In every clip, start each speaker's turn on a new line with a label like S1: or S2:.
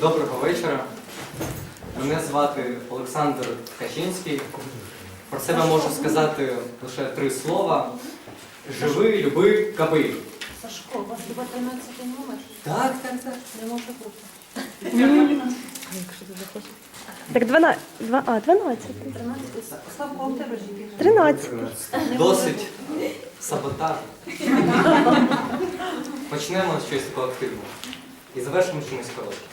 S1: Доброго вечора. Мене звати Олександр Ткачинський. Про себе можу сказати лише три слова: живи, люби, каби.
S2: Сашко, у вас хіба 13 номер?
S1: Так, так, так.
S2: Не може бути.
S3: Так 12, а, 12.
S2: 13. Славко, а у
S3: 13.
S1: Досить саботаж. Почнемо з чогось такого активного. І завершимо чимось коротким.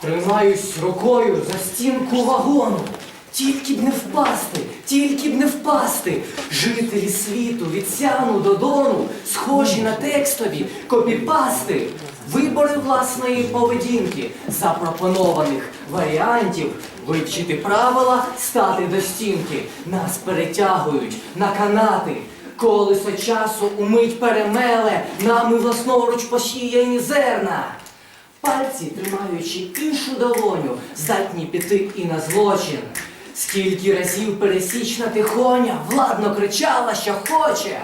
S1: Тримаюсь рукою за стінку вагону. Тільки б не впасти, тільки б не впасти. Жителі світу від сяну до дону, схожі на текстові копіпасти. Вибори власної поведінки, запропонованих варіантів, вивчити правила, стати до стінки. Нас перетягують на канати. Колесо часу умить перемеле, нами власноруч посіяні зерна. Пальці, тримаючи іншу долоню, здатні піти і на злочин. Скільки разів пересічна тихоня владно кричала, що хоче.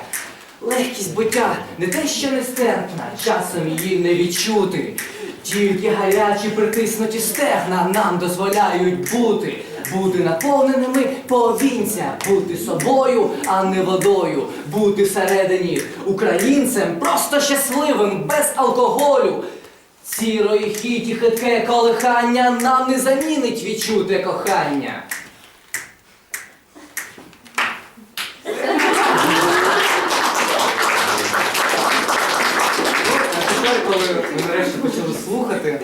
S1: Легкість буття не те, що нестерпна, часом її не відчути. Тільки гарячі притиснуті стегна нам дозволяють бути, бути наповненими повінця, бути собою, а не водою, бути всередині українцем, просто щасливим, без алкоголю. Сірої хіті хитке колихання нам не замінить відчуте кохання. А тепер, коли ми нарешті почали слухати,